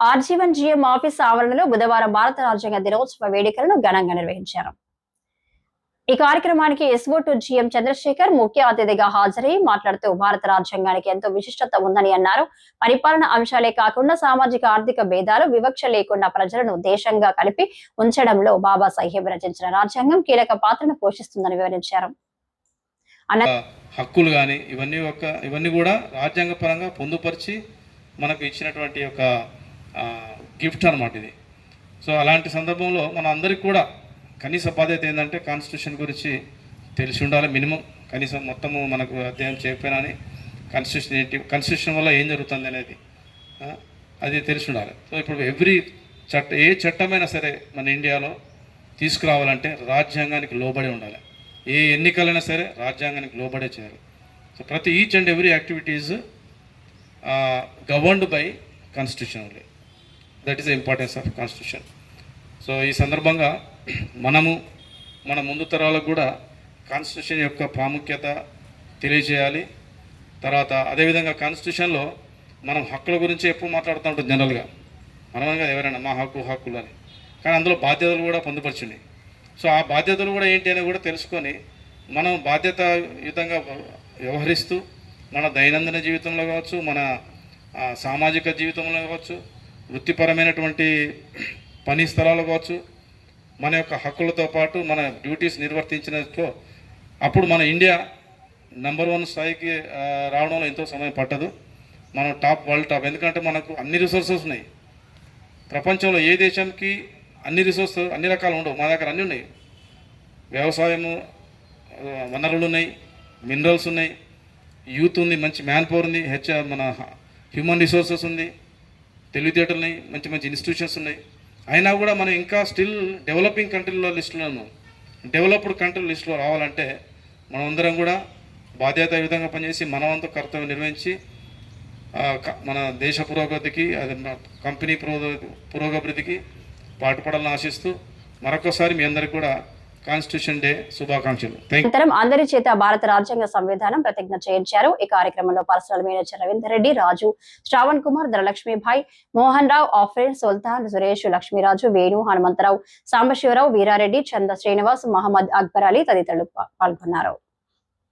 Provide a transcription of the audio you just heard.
RG one GM office ఆవరణలో బుధవారం భారత రాజ్యాంగ దినోత్సవ వేడుకలను ఘనంగా నిర్వహించారు. ఈ కార్యక్రమానికి ఎస్ఓ టు జిఎం చంద్రశేఖర్ ముఖ్య అతిథిగా హాజరై మాట్లాడుతూ భారత రాజ్యాంగానికి ఎంతో విశిష్టత ఉందని అన్నారు. పరిపాలన అంశాలే కాకుండా సామాజిక ఆర్థిక భేదాలు వివక్ష లేకుండా ప్రజలను దేశంగా కలిపి ఉంచడంలో బాబాసాహెబ్ రచించిన రాజ్యాంగం కీలక పాత్రను పోషిస్తుందని వివరించారు. హక్కులు కానీ ఇవన్నీ ఒక ఇవన్నీ కూడా రాజ్యాంగ పరంగా పొందుపరిచి మనకు ఇచ్చినటువంటి ఒక గిఫ్ట్ అనమాట ఇది. సో అలాంటి సందర్భంలో మన అందరికీ కూడా కనీస బాధ్యత ఏంటంటే కాన్స్టిట్యూషన్ గురించి తెలిసి ఉండాలి మినిమం. కనీసం మొత్తము మనకు అధ్యయనం చేయకపోయినా అని కాన్స్టిట్యూషన్ ఏంటి కాన్స్టిట్యూషన్ వల్ల ఏం జరుగుతుంది అనేది అది తెలిసి ఉండాలి. సో ఇప్పుడు ఎవ్రీ చట్ట ఏ చట్టమైనా సరే మన ఇండియాలో తీసుకురావాలంటే రాజ్యాంగానికి లోబడి ఉండాలి. ఏ ఎన్నికలైనా సరే రాజ్యాంగానికి లోబడే చేయాలి. సో ప్రతి each and every activities governed by constitution only that is the importance of constitution so ఈ సందర్భంగా మనము మన ముందు తరాలకు కూడా కాన్స్టిట్యూషన్ యొక్క ప్రాముఖ్యత తెలియజేయాలి. తర్వాత అదేవిధంగా కాన్స్టిట్యూషన్లో మనం హక్కుల గురించి ఎప్పుడు మాట్లాడుతూ ఉంటాం జనరల్గా మనమనగా ఎవరైనా మా హక్కు హక్కులు అని. కానీ అందులో బాధ్యతలు కూడా పొందుపరిచినాయి సో ఆ బాధ్యతలు కూడా ఏంటి అని కూడా తెలుసుకొని మనం బాధ్యతాయుతంగా వ్యవహరిస్తూ మన దైనందిన జీవితంలో కావచ్చు మన సామాజిక జీవితంలో కావచ్చు వృత్తిపరమైనటువంటి పని స్థలాలు కావచ్చు మన యొక్క హక్కులతో పాటు మన డ్యూటీస్ నిర్వర్తించినట్లో అప్పుడు మన ఇండియా నెంబర్ వన్ స్థాయికి రావడంలో ఎంతో సమయం పట్టదు. మనం టాప్ వరల్డ్ టాప్. ఎందుకంటే మనకు అన్ని రిసోర్సెస్ ఉన్నాయి. ప్రపంచంలో ఏ దేశానికి అన్ని రిసోర్స్ అన్ని రకాలు ఉండవు. మా దగ్గర అన్నీ ఉన్నాయి. వ్యవసాయము వనరులు ఉన్నాయి మినరల్స్ ఉన్నాయి యూత్ ఉంది మంచి మ్యాన్ పవర్ ఉంది హెచ్ మన హ్యూమన్ రిసోర్సెస్ ఉంది. తెలివితేటలు ఉన్నాయి మంచి మంచి ఇన్స్టిట్యూషన్స్ ఉన్నాయి. అయినా కూడా మనం ఇంకా స్టిల్ డెవలపింగ్ కంట్రీలో లిస్టులో ఉన్నాం డెవలప్డ్ కంట్రీ లిస్టులో రావాలంటే మనం అందరం కూడా విధంగా పనిచేసి మనవంత కర్తవ్యం నిర్వహించి మన దేశ పురోగతికి అది మన కంపెనీ పురోగ పురోగభివృద్ధికి పాటుపడాలని ఆశిస్తూ మరొకసారి మీ అందరికీ కూడా కాన్స్టిట్యూషన్ డే శుభాకాంక్షలు. అనంతరం అందరి చేత భారత రాజ్యాంగ సంవిధానం ప్రతిజ్ఞ చేయించారు ఈ కార్యక్రమంలో పర్సనల్ మేనేజర్ రవీందర్ రెడ్డి రాజు శ్రావణ్ కుమార్ ధనలక్ష్మీభాయ్ మోహన్ రావు ఆఫ్రేన్ సుల్తాన్ సురేష్ లక్ష్మీరాజు వేణు హనుమంతరావు సాంబశివరావు వీరారెడ్డి చంద శ్రీనివాస్ మహమ్మద్ అక్బర్ అలీ తదితరులు పాల్గొన్నారు.